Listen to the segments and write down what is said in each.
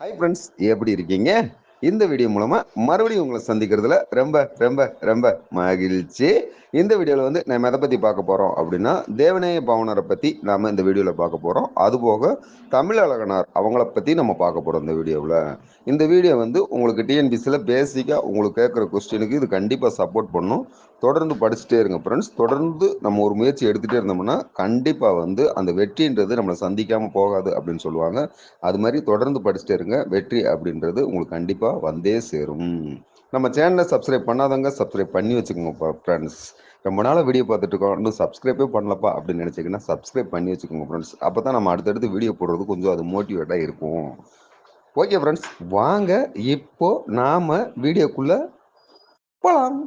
Hi friends எப்படி இருக்கீங்க? இந்த வீடியோ மூலமா மறுபடியும் உங்களை சந்திக்கிறதுல ரொம்ப ரொம்ப ரொம்ப மகிழ்ச்சி. இந்த வீடியோவில் வந்து நம்ம எதை பற்றி பார்க்க போகிறோம் அப்படின்னா தேவநேய பவனரை பற்றி நாம் இந்த வீடியோவில் பார்க்க போகிறோம் அதுபோக தமிழ் அழகனார் அவங்கள பற்றி நம்ம பார்க்க போகிறோம் இந்த வீடியோவில் இந்த வீடியோ வந்து உங்களுக்கு டிஎன்பிசியில் பேசிக்காக உங்களுக்கு கேட்குற கொஸ்டினுக்கு இது கண்டிப்பாக சப்போர்ட் பண்ணும். தொடர்ந்து படிச்சுட்டே இருங்க ஃப்ரெண்ட்ஸ் தொடர்ந்து நம்ம ஒரு முயற்சி எடுத்துகிட்டே இருந்தோம்னா கண்டிப்பாக வந்து அந்த வெற்றின்றது நம்மளை சந்திக்காமல் போகாது அப்படின்னு சொல்லுவாங்க. அது மாதிரி தொடர்ந்து படிச்சுட்டே இருங்க. வெற்றி அப்படின்றது உங்களுக்கு கண்டிப்பாக வந்தே சேரும். நம்ம சேனலை சப்ஸ்கிரைப் பண்ணாதவங்க சப்ஸ்கிரைப் பண்ணி வச்சுக்கோங்க ஃப்ரெண்ட்ஸ் ரொம்ப நாளாக வீடியோ பார்த்துட்டு இருக்கோம் இன்னும் சப்ஸ்கிரைபே பண்ணலப்பா அப்படின்னு நினச்சிங்கன்னா சப்ஸ்கிரைப் பண்ணி வச்சுக்கோங்க ஃப்ரெண்ட்ஸ் அப்போ தான் நம்ம அடுத்தடுத்து வீடியோ போடுறது கொஞ்சம் அது மோட்டிவேட்டாக இருக்கும். ஓகே ஃப்ரெண்ட்ஸ் வாங்க இப்போ நாம் வீடியோக்குள்ளே போகலாம்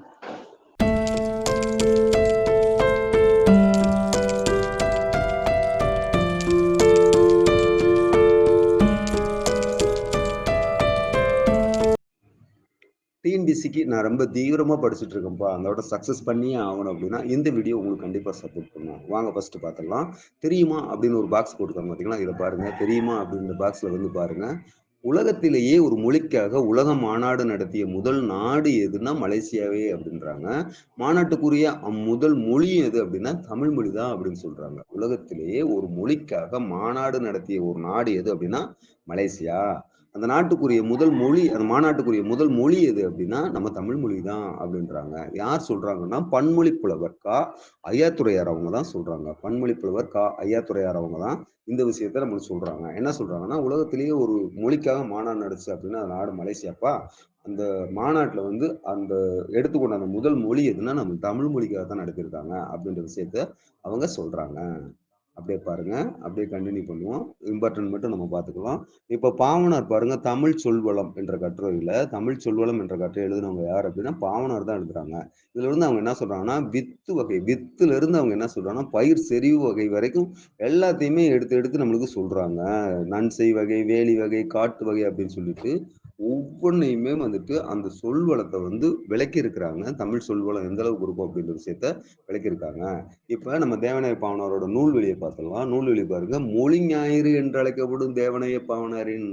டிஎன்பிசிக்கு நான் ரொம்ப தீவிரமாக படிச்சுட்டு இருக்கேன்ப்பா. அதோட சக்ஸஸ் பண்ணியே ஆகணும் அப்படின்னா இந்த வீடியோ உங்களுக்கு கண்டிப்பாக சப்போர்ட் பண்ணும் வாங்க ஃபர்ஸ்ட் பார்த்துடலாம் தெரியுமா அப்படின்னு ஒரு பாக்ஸ் போட்டுருக்காங்க பார்த்தீங்களா இதை பாருங்க. தெரியுமா அப்படின்ற பாக்ஸில் வந்து பாருங்க. உலகத்திலேயே ஒரு மொழிக்காக உலக மாநாடு நடத்திய முதல் நாடு எதுன்னா மலேசியாவே அப்படின்றாங்க. மாநாட்டுக்குரிய முதல் மொழி எது அப்படின்னா தமிழ் மொழி தான் அப்படின்னு சொல்றாங்க. உலகத்திலேயே ஒரு மொழிக்காக மாநாடு நடத்திய ஒரு நாடு எது அப்படின்னா மலேசியா. அந்த நாட்டுக்குரிய முதல் மொழி அந்த மாநாட்டுக்குரிய முதல் மொழி எது அப்படின்னா நம்ம தமிழ் மொழி தான் அப்படின்றாங்க. யார் சொல்றாங்கன்னா பன்மொழி புலவர் கா. ஐயாத்துறையார் அவங்க தான் சொல்றாங்க. பன்மொழி புலவர் கா. ஐயாத்துறையார் அவங்க தான் இந்த விஷயத்த நம்மளுக்கு சொல்றாங்க. என்ன சொல்றாங்கன்னா உலகத்திலேயே ஒரு மொழிக்காக மாநாடு நடச்சு அப்படின்னா அந்த நாடு மலேசியாப்பா? அந்த மாநாட்டில் வந்து அந்த எடுத்துக்கொண்ட அந்த முதல் மொழி எதுன்னா நம்ம தமிழ் மொழிக்காக தான் நடத்திருக்காங்க அப்படின்ற விஷயத்த அவங்க சொல்றாங்க. அப்படியே பாருங்க. அப்படியே கண்டினியூ பண்ணுவோம். இம்பார்ட்டன்ட் மட்டும் நம்ம பார்த்துக்கலாம் இப்போ பாவனார் பாருங்க தமிழ் சொல்வளம் என்ற கட்டுரையில தமிழ் சொல்வளம் என்ற கட்டுரை எழுதுனவங்க யார் அப்படின்னா பாவனார் தான் எழுதுறாங்க. இதுல இருந்து அவங்க என்ன சொல்றாங்கன்னா வித்து வகை வித்துல இருந்து அவங்க என்ன சொல்றாங்கன்னா பயிர் செறிவு வகை வரைக்கும் எல்லாத்தையுமே எடுத்து எடுத்து நம்மளுக்கு சொல்றாங்க. நன்செய் வகை வேலி வகை காட்டு வகை அப்படின்னு சொல்லிட்டு ஒவ்வொன்றையுமே வந்துட்டு அந்த சொல்வளத்தை வந்து விளக்கி இருக்கிறாங்க தமிழ் சொல்வளம் எந்த அளவுக்கு இருக்கும் அப்படின்ற விஷயத்த விளக்கியிருக்காங்க. இப்ப நம்ம தேவநாய பாவனரோட நூல்வெளியை பார்த்தலாம் நூல்வெளி பாருங்க. மொழி ஞாயிறு என்று அழைக்கப்படும் தேவநாய பாவனரின்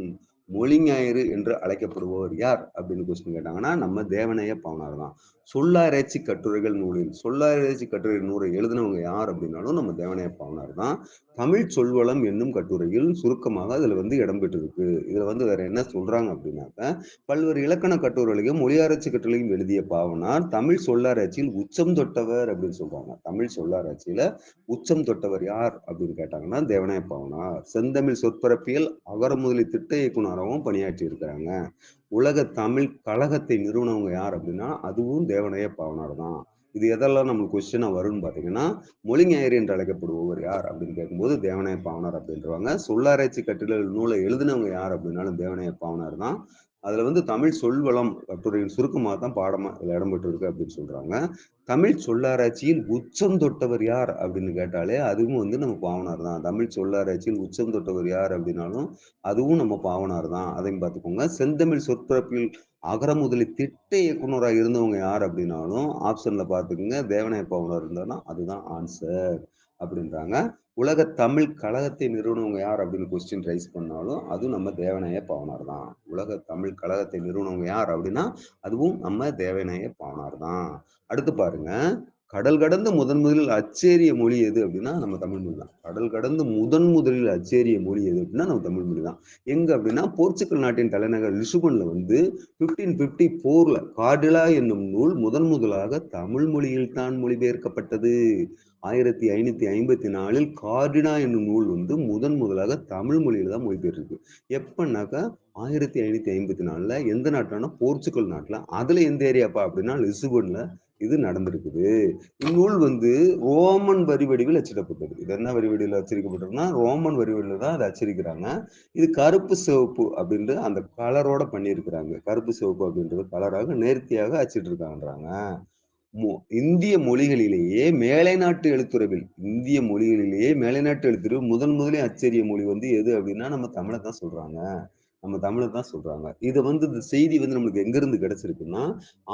மொழிஞாயிறு என்று அழைக்கப்படுபவர் யார்? அப்படின்னு கொஸ்டின் கேட்டாங்கன்னா நம்ம தேவனைய பாவனார் தான். சொல்லாராய்ச்சி கட்டுரைகள் நூலில் சொல்லாராய்ச்சி கட்டுரை நூலை எழுதினவங்க யார் அப்படின்னாலும் நம்ம தேவனைய பாவனார் தான். தமிழ் சொல்வளம் என்னும் கட்டுரையில் சுருக்கமாக அதுல வந்து இடம்பெற்றிருக்கு இதுல வந்து வேற என்ன சொல்றாங்க அப்படின்னாக்க பல்வேறு இலக்கண கட்டுரைகளையும் மொழியாராய்ச்சி கட்டுரையும் எழுதிய பாவனார் தமிழ் சொல்லாராய்ச்சியில் உச்சம் தொட்டவர் அப்படின்னு சொல்றாங்க. தமிழ் சொல்லாராய்ச்சியில உச்சம் தொட்டவர் யார் அப்படின்னு கேட்டாங்கன்னா தேவனாய பாவனார். செந்தமிழ் சொற்பரப்பியல் அகர முதலி திட்ட இயக்குனர் பணியாற்றி இருக்கிறாங்க. உலக தமிழ் கழகத்தை நிறுவனவங்க யார் அப்படின்னா அதுவும் தேவனைய பாவனார் தான். இது எதெல்லாம் நம்மளுக்கு கொஸ்டினா வரும்னு பார்த்தீங்கன்னா மொழிஞாயிறு என்று அழைக்கப்படுபவர் யார் அப்படின்னு கேட்கும்போது தேவனைய பாவனார் அப்படின்றவாங்க. சொல்லாராய்ச்சி கட்டிடல் நூலை எழுதினவங்க யார் அப்படின்னாலும் தேவனைய பாவனார் தான். அதுல வந்து தமிழ் சொல்வளம் கட்டுரையின் சுருக்கமாக தான் பாடமா இதுல இடம்பெற்று இருக்கு அப்படின்னு சொல்றாங்க. தமிழ் சொல்லாராய்ச்சியில் உச்சம் தொட்டவர் யார் அப்படின்னு கேட்டாலே அதுவும் வந்து நம்ம பாவனார் தான். தமிழ் சொல்லாராய்ச்சியில் உச்சம் தொட்டவர் யார் அப்படின்னாலும் அதுவும் நம்ம பாவனார் தான். அதையும் பார்த்துக்கோங்க. செந்தமிழ் சொற்பிறப்பில் அகர முதலி திட்ட இயக்குனராக இருந்தவங்க யார் அப்படின்னாலும் ஆப்ஷன்ல பார்த்துக்கோங்க. தேவநாய பாவனார் இருந்தாலும் அதுதான் ஆன்சர் அப்படின்றாங்க. உலக தமிழ் கழகத்தை நிறுவனவங்க யார் அப்படின்னு கொஸ்டின் ரைஸ் பண்ணாலும் அதுவும் நம்ம தேவநாய பாவனார் தான். உலக தமிழ் கழகத்தை நிறுவனவங்க யார் அப்படின்னா அதுவும் நம்ம தேவநாய பாவனார் தான். அடுத்து பாருங்க. கடல் கடந்து முதன் முதலில் அச்சேரிய மொழி எது அப்படின்னா நம்ம தமிழ் மொழி தான். கடல் கடந்து முதன் முதலில் அச்சேரிய மொழி எது அப்படின்னா நம்ம தமிழ் மொழி தான். எங்க அப்படின்னா போர்ச்சுகல் நாட்டின் தலைநகர் லிசுபன்ல வந்து பிப்டீன் பிப்டி போர்ல காடிலா என்னும் நூல் முதன் முதலாக தமிழ் மொழியில் தான் மொழிபெயர்க்கப்பட்டது. ஆயிரத்தி ஐநூத்தி ஐம்பத்தி நாலில் கார்டினா என்னும் நூல் வந்து முதன் முதலாக தமிழ் மொழியில தான் மொழிபெயர்த்திருக்கு எப்பன்னாக்கா ஆயிரத்தி ஐநூத்தி ஐம்பத்தி நாலுல எந்த நாட்டுலன்னா போர்ச்சுகல் நாட்டுல. அதுல எந்த ஏரியாப்பா அப்படின்னா லிசுபன்ல இது நடந்திருக்குது. இந்நூல் வந்து ரோமன் வரி வடிவில் அச்சிடப்பட்டது. இது என்ன வரி வடிவில் அச்சரிக்கப்பட்டதுன்னா ரோமன் வரி வடிவில் தான் அதை அச்சரிக்கிறாங்க. இது கருப்பு சிவப்பு அப்படின்ற அந்த கலரோட பண்ணியிருக்கிறாங்க. கருப்பு சிவப்பு அப்படின்றது கலராக நேர்த்தியாக அச்சிட்டிருக்காங்கன்றாங்க. இந்திய மொழிகளிலேயே மேலை நாட்டு எழுத்துறவில் இந்திய மொழிகளிலேயே மேலை நாட்டு எழுத்துறவு முதன் முதலே அச்சரிய மொழி வந்து எது அப்படின்னா நம்ம தமிழை தான் சொல்றாங்க. நம்ம தமிழை தான் சொல்றாங்க. இது வந்து இந்த செய்தி வந்து நம்மளுக்கு எங்க இருந்து கிடைச்சிருக்குன்னா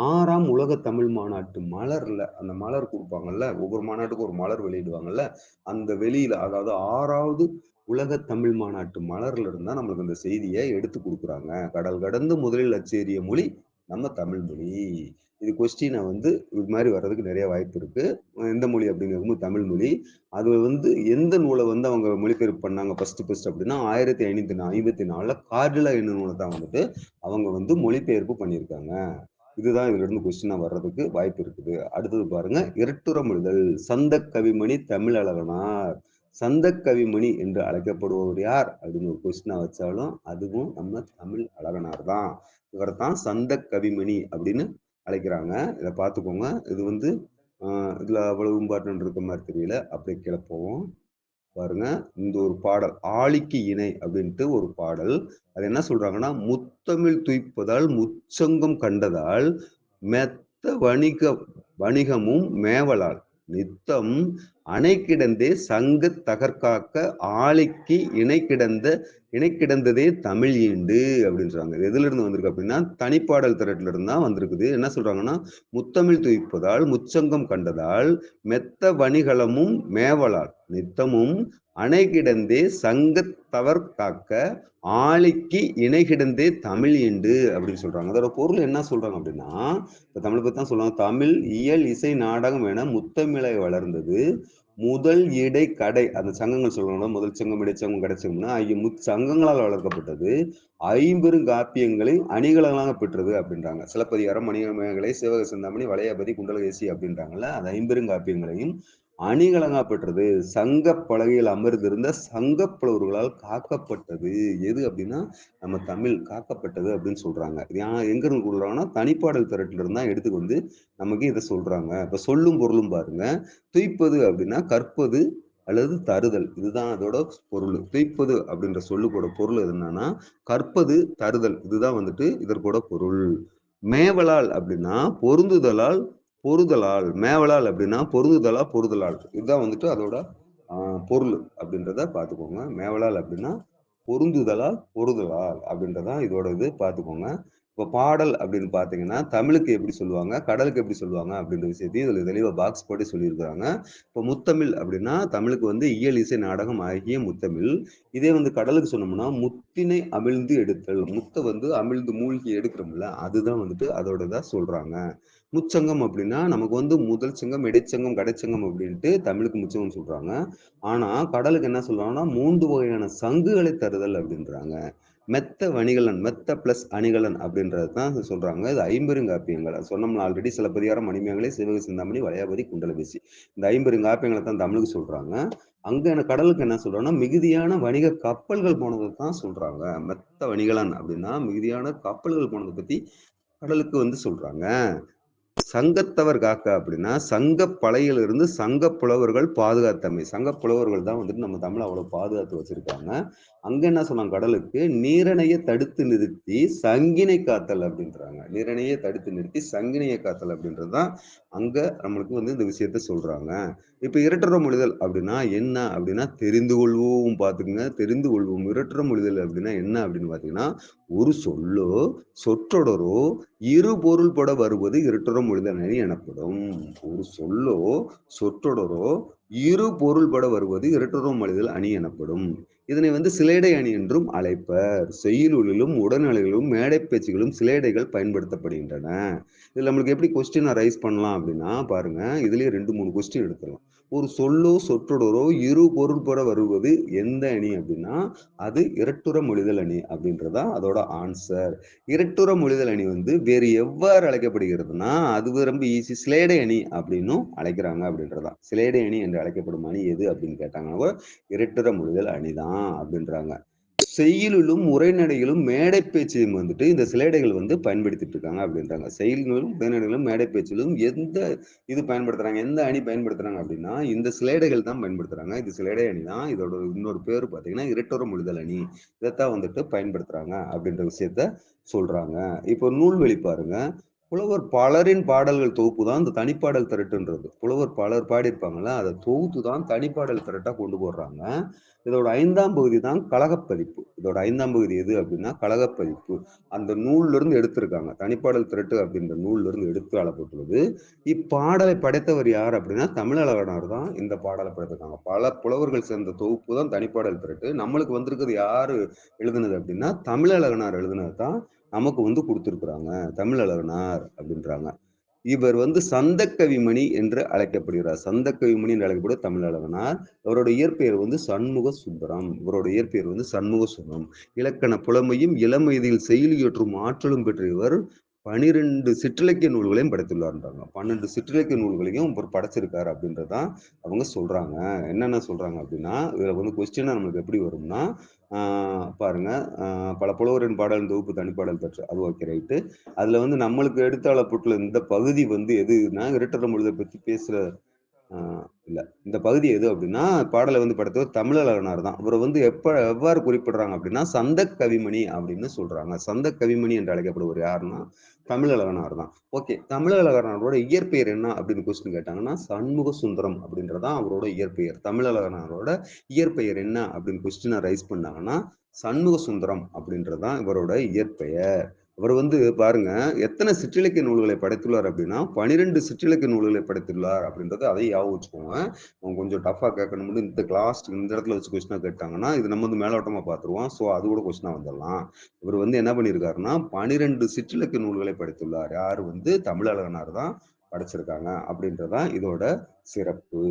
ஆறாம் உலக தமிழ் மாநாட்டு மலர்ல அந்த மலர் கொடுப்பாங்கல்ல ஒவ்வொரு மாநாட்டுக்கும் ஒரு மலர் வெளியிடுவாங்கல்ல அந்த வெளியில அதாவது ஆறாவது உலக தமிழ் மாநாட்டு மலர்ல இருந்தா நம்மளுக்கு இந்த செய்தியை எடுத்து கொடுக்குறாங்க. கடல் கடந்து முதலில் அச்சேரிய மொழி நம்ம தமிழ் மொழி. இது கொஸ்டினை வந்து இது மாதிரி வர்றதுக்கு நிறைய வாய்ப்பு இருக்கு. எந்த மொழி அப்படிங்கிறது தமிழ் மொழி. அது வந்து எந்த நூலை வந்து அவங்க மொழிபெயர்ப்பு பண்ணாங்க ஃபர்ஸ்ட் ஃபர்ஸ்ட் அப்படின்னா ஆயிரத்தி ஐநூத்தி ஐம்பத்தி நாலுல கார்டிலா என்ன நூலை தான் வந்துட்டு அவங்க வந்து மொழிபெயர்ப்பு பண்ணியிருக்காங்க. இதுதான் இதுல இருந்து கொஸ்டினா வர்றதுக்கு வாய்ப்பு இருக்குது. அடுத்தது பாருங்க இரட்டுறமொழிதல் சந்த கவிமணி தமிழ் அழகனார் சந்த கவிமணி என்று அழைக்கப்படுபவர் யார்? அப்படின்னு ஒரு கொஸ்டினா வச்சாலும் அதுவும் நம்ம தமிழ் அழகனார் தான். இவர் தான் சந்த கவிமணி அப்படின்னு அழைக்கிறாங்க. இதை பார்த்துக்கோங்க. இது வந்து இதில் அவ்வளவு இம்பார்ட்டன்ட் இருக்க மாதிரி தெரியல. அப்படியே கீழே போவோம் பாருங்க. இந்த ஒரு பாடல் ஆளிக்கு இணை அப்படின்ட்டு ஒரு பாடல். அது என்ன சொல்றாங்கன்னா முத்தமிழ் துய்ப்பதால் முச்சங்கம் கண்டதால் மெத்த வணிக வணிகமும் மேவலால். நித்தம் அணை கிடந்தே சங்கு தகர்க்காக்க ஆளிக்கு இணை கிடந்த இணை கிடந்ததே தமிழ் ஈண்டு அப்படின்னு சொல்றாங்க எதுல இருந்து வந்திருக்கு அப்படின்னா தனிப்பாடல் திரட்டுல இருந்து தான் வந்திருக்குது. என்ன சொல்றாங்கன்னா முத்தமிழ் துய்ப்பதால் முச்சங்கம் கண்டதால் மெத்த வணிகளமும் மேவலால் நித்தமும் அணை கிடந்தே சங்கத்தவர் காக்க ஆளிக்கு இணை கிடந்தே தமிழ் என்று அப்படின்னு சொல்றாங்க. அதோட பொருள் என்ன சொல்றாங்க அப்படின்னா இப்ப தமிழ் பத்தி தான் சொல்லுவாங்க. தமிழ் இயல் இசை நாடகம் என முத்தமிழை வளர்ந்தது. முதல் இடை கடை அந்த சங்கங்கள் சொல்றாங்களோ முதல் சங்கம் இடைச்சங்கம் கிடைச்சோம்னா முத் சங்கங்களால் வளர்க்கப்பட்டது. ஐம்பெரும் காப்பியங்களை அணிகலங்களாக பெற்றது அப்படின்றாங்க. சிலப்பதிகாரம் மணிமேகலை சிவக சிந்தாமணி வளையபதி குண்டலகேசி அப்படின்றாங்கல்ல அந்த ஐம்பெரும் காப்பியங்களையும் அணிகலங்கா பெற்றது சங்க பலகையில் அமர்ந்திருந்த சங்க புலவர்களால் காக்கப்பட்டது. எது அப்படின்னா நம்ம தமிழ் காக்கப்பட்டது அப்படின்னு சொல்றாங்க. எங்க இருந்து கொடுக்குறாங்கன்னா தனிப்பாடல் திரட்டில இருந்தா எடுத்துக்கு வந்து நமக்கு இதை சொல்றாங்க. இப்ப சொல்லும் பொருளும் பாருங்க. துய்ப்பது அப்படின்னா கற்பது அல்லது தருதல் இதுதான் அதோட பொருள். துய்ப்பது அப்படின்ற சொல்லுக்கூட பொருள் என்னன்னா கற்பது தருதல் இதுதான் வந்துட்டு இதற்கூட பொருள். மேவலால் அப்படின்னா பொருந்துதலால் பொருதலால் மேவலால் அப்படின்னா பொருந்துதலா பொருதலால். இதுதான் வந்துட்டு அதோட பொருள் அப்படின்றத பார்த்துக்கோங்க. மேவலால் அப்படின்னா பொருந்துதலால் பொருதலால் அப்படின்றதான் இதோட இது பார்த்துக்கோங்க. இப்போ பாடல் அப்படின்னு பார்த்தீங்கன்னா தமிழுக்கு எப்படி சொல்லுவாங்க கடலுக்கு எப்படி சொல்லுவாங்க அப்படின்ற விஷயத்தையும் இதில் தெளிவாக பாக்ஸ் போட்டு சொல்லியிருக்கிறாங்க. இப்போ முத்தமிழ் அப்படின்னா தமிழுக்கு வந்து இயல் இசை நாடகம் ஆகிய முத்தமிழ். இதே வந்து கடலுக்கு சொன்னோம்னா முத்தினை அமிழ்ந்து எடுத்தல் முத்தை வந்து அமிழ்ந்து மூழ்கி எடுக்கிறோம்ல அதுதான் வந்துட்டு அதோட தான் சொல்கிறாங்க முச்சங்கம் அப்படின்னா நமக்கு வந்து முதல் சங்கம் இடைச்சங்கம் கடைச்சங்கம் அப்படின்ட்டு தமிழுக்கு முச்சங்கம் சொல்றாங்க. ஆனா கடலுக்கு என்ன சொல்றாங்கன்னா மூன்று வகையான சங்குகளை தருதல் அப்படின்றாங்க. மெத்த வணிகலன் மெத்த பிளஸ் அணிகலன் அப்படின்றது தான் சொல்றாங்க. இது ஐம்பெருங்காப்பியங்கள் சொன்னோம்னா ஆல்ரெடி சிலப்பதிகாரம் மணிமேகலை சிவக சிந்தாமணி வளையாபதி குண்டலபேசி இந்த ஐம்பெருங்காப்பியங்களை தான் தமிழுக்கு சொல்றாங்க. அங்க என்ன கடலுக்கு என்ன சொல்றாங்கன்னா மிகுதியான வணிக கப்பல்கள் போனதை தான் சொல்றாங்க. மெத்த வணிகலன் அப்படின்னா மிகுதியான கப்பல்கள் போனதை பத்தி கடலுக்கு வந்து சொல்றாங்க. சங்கத்தவர் காக்க அப்படின்னா சங்க பழையிலிருந்து சங்க புலவர்கள் பாதுகாத்தமை. சங்க புலவர்கள் தான் வந்துட்டு நம்ம தமிழ் அவ்வளவு பாதுகாத்து வச்சிருக்காங்க. அங்க என்ன சொன்னாங்க கடலுக்கு? நீரணையை தடுத்து நிறுத்தி சங்கினை காத்தல் அப்படின்றாங்க. நீரணையை தடுத்து நிறுத்தி சங்கினையை காத்தல் அப்படின்றதுதான் அங்க நம்மளுக்கு வந்து இந்த விஷயத்த சொல்றாங்க. இப்ப இரட்டர மொழிதல் அப்படின்னா என்ன அப்படின்னா தெரிந்து கொள்வோம் பாத்துக்கோங்க தெரிந்து கொள்வோம். இரட்டர மொழிதல் அப்படின்னா என்ன அப்படின்னு பாத்தீங்கன்னா ஒரு சொல்லோ சொற்றொடரோ இரு பொருள்பட வருவது இரட்டரம் மொழிதல் அணி எனப்படும். ஒரு சொல்லோ சொற்றொடரோ இரு பொருள்பட வருவது இரட்டொரும் மொழிதல் அணி எனப்படும். இதனை வந்து சிலேடை அணி என்றும் அழைப்பர். செய்யுளிலும் உடல்நிலைகளிலும் மேடை பேச்சுகளும் சிலேடைகள் பயன்படுத்தப்படுகின்றன. இதில் நம்மளுக்கு எப்படி கொஸ்டின் ரைஸ் பண்ணலாம் அப்படின்னா பாருங்க இதுலயே ரெண்டு மூணு கொஸ்டின் எடுத்துடலாம். ஒரு சொல்லோ சொற்றொடரோ இரு பொருள்பட வருவது எந்த அணி அப்படின்னா அது இரட்டுற மொழிதல் அணி அப்படின்றதா அதோட ஆன்சர் இரட்டுற மொழிதல் அணி வந்து வேறு எவ்வாறு அழைக்கப்படுகிறதுனா அது ரொம்ப ஈஸி சிலேடை அணி அப்படின்னும் அழைக்கிறாங்க அப்படின்றதா. சிலேடை அணி என்று அழைக்கப்படும் அணி எது அப்படின்னு கேட்டாங்கன்னா இரட்டுற மொழிதல் அணிதான் அப்படின்றாங்க. செயலிலும் உரைநடைகளும் மேடை பேச்சையும் வந்துட்டு இந்த சிலேடைகள் வந்து பயன்படுத்திட்டு இருக்காங்க அப்படின்றாங்க. செயல்களும் உரைநடைகளும் மேடை பேச்சிலும் எந்த இது பயன்படுத்துறாங்க எந்த அணி பயன்படுத்துறாங்க அப்படின்னா இந்த சிலேடைகள் தான் பயன்படுத்துறாங்க. இது சிலேடை அணி தான். இதோட இன்னொரு பேர் பார்த்தீங்கன்னா இரட்டோர மொழிதல் அணி. இதைத்தான் வந்துட்டு பயன்படுத்துறாங்க அப்படின்ற விஷயத்த சொல்றாங்க. இப்போ நூல்வெளி பாருங்க. புலவர் பலரின் பாடல்கள் தொகுப்பு தான் இந்த தனிப்பாடல் திரட்டுன்றது. புலவர் பலர் பாடியிருப்பாங்கல்ல அதை தொகுத்து தான் தனிப்பாடல் திரட்டா கொண்டு போடுறாங்க. இதோட ஐந்தாம் பகுதி தான் கழகப்பதிப்பு. இதோட ஐந்தாம் பகுதி எது அப்படின்னா கழகப்பதிப்பு. அந்த நூல்ல இருந்து எடுத்திருக்காங்க. தனிப்பாடல் திரட்டு அப்படின்ற நூல்ல இருந்து எடுத்து அளப்பட்டுள்ளது இப்பாடலை படைத்தவர் யார் அப்படின்னா தமிழழகனார் தான் இந்த பாடலை படைத்திருக்காங்க. பல புலவர்கள் சேர்ந்த தொகுப்பு தான் தனிப்பாடல் திரட்டு. நம்மளுக்கு வந்திருக்கிறது யாரு எழுதுனது அப்படின்னா தமிழழகனார் எழுதுனது தான் நமக்கு வந்து கொடுத்துருக்குறாங்க. தமிழழகனார் அப்படின்றாங்க. இவர் வந்து சந்தக்கவிமணி என்று அழைக்கப்படுகிறார். சந்தக்கவிமணி என்று அழைக்கப்படுவது தமிழழகனார் அவரோட இயற்பெயர் வந்து சண்முக சுந்தரம் இவரோட இயற்பெயர் வந்து சண்முக சுந்தரம் இலக்கண புலமையும் இளமயதில் செயலியற்றும் ஆற்றலும் பெற்ற இவர் பனிரெண்டு சிற்றிலக்கிய நூல்களையும் படைத்துள்ளார்ன்றாங்க பன்னெண்டு சிற்றிலக்கிய நூல்களையும் இவர் படைச்சிருக்காரு அப்படின்றதான் அவங்க சொல்றாங்க. என்னென்ன சொல்றாங்க அப்படின்னா இதுல வந்து கொஸ்டினா நம்மளுக்கு எப்படி வரும்னா பாருங்க. பல புலவரின் பாடல் தொகுப்பு தனிப்பாடல் பெற்று அது ஓகே ரைட்டு அதுல வந்து நம்மளுக்கு எடுத்தாளப்பட்டுள்ள இந்த பகுதி வந்து எதுனா இரட்டர முழுதை பத்தி பேசுற இல்லை. இந்த பகுதி எது அப்படின்னா பாடலை வந்து படுத்த தமிழலனார் தான். இவரை வந்து எப்ப எவ்வாறு குறிப்பிடுறாங்க அப்படின்னா சந்த கவிமணி அப்படின்னு சொல்றாங்க. சந்த கவிமணி என்று அழைக்கப்படுவர் யாருன்னா தமிழலகனார் தான். ஓகே தமிழழகனாரோட இயற்பெயர் என்ன அப்படின்னு கொஸ்டின் கேட்டாங்கன்னா சண்முக சுந்தரம் அப்படின்றதான் அவரோட இயற்பெயர். தமிழலகனாரோட இயற்பெயர் என்ன அப்படின்னு கொஸ்டினை ரைஸ் பண்ணாங்கன்னா சண்முக சுந்தரம் அப்படின்றதான் இவரோட இயற்பெயர். அவர் வந்து பாருங்க எத்தனை சிற்றிலக்கிய நூல்களை படைத்துள்ளார் அப்படின்னா பனிரெண்டு சிற்றிலக்கிய நூல்களை படைத்துள்ளார் அப்படின்றது அதை யாவும் வச்சுக்கோங்க. அவங்க கொஞ்சம் டஃபா கேட்கணும் இந்த கிளாஸ் இந்த இடத்துல வச்சு கொஸ்டினா கேட்டாங்கன்னா இது நம்ம வந்து மேலோட்டமா பார்த்துருவோம். ஸோ அது கூட கொஸ்டினா வந்துடலாம் இவர் வந்து என்ன பண்ணியிருக்காருன்னா பனிரெண்டு சிற்றிலக்கிய நூல்களை படைத்துள்ளார். யார் வந்து? தமிழகனார் தான் படைச்சிருக்காங்க அப்படின்றதான் இதோட சிறப்பு.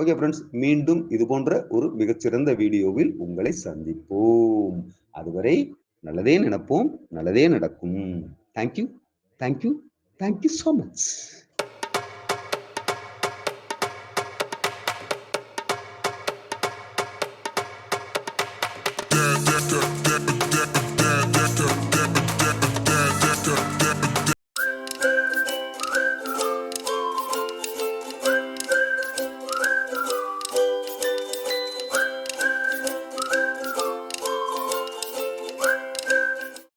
ஓகே ஃப்ரெண்ட்ஸ் மீண்டும் இது போன்ற ஒரு மிகச்சிறந்த வீடியோவில் உங்களை சந்திப்போம். அதுவரை நல்லதே நினைப்போம் நல்லதே நடக்கும். Thank you thank you thank you so much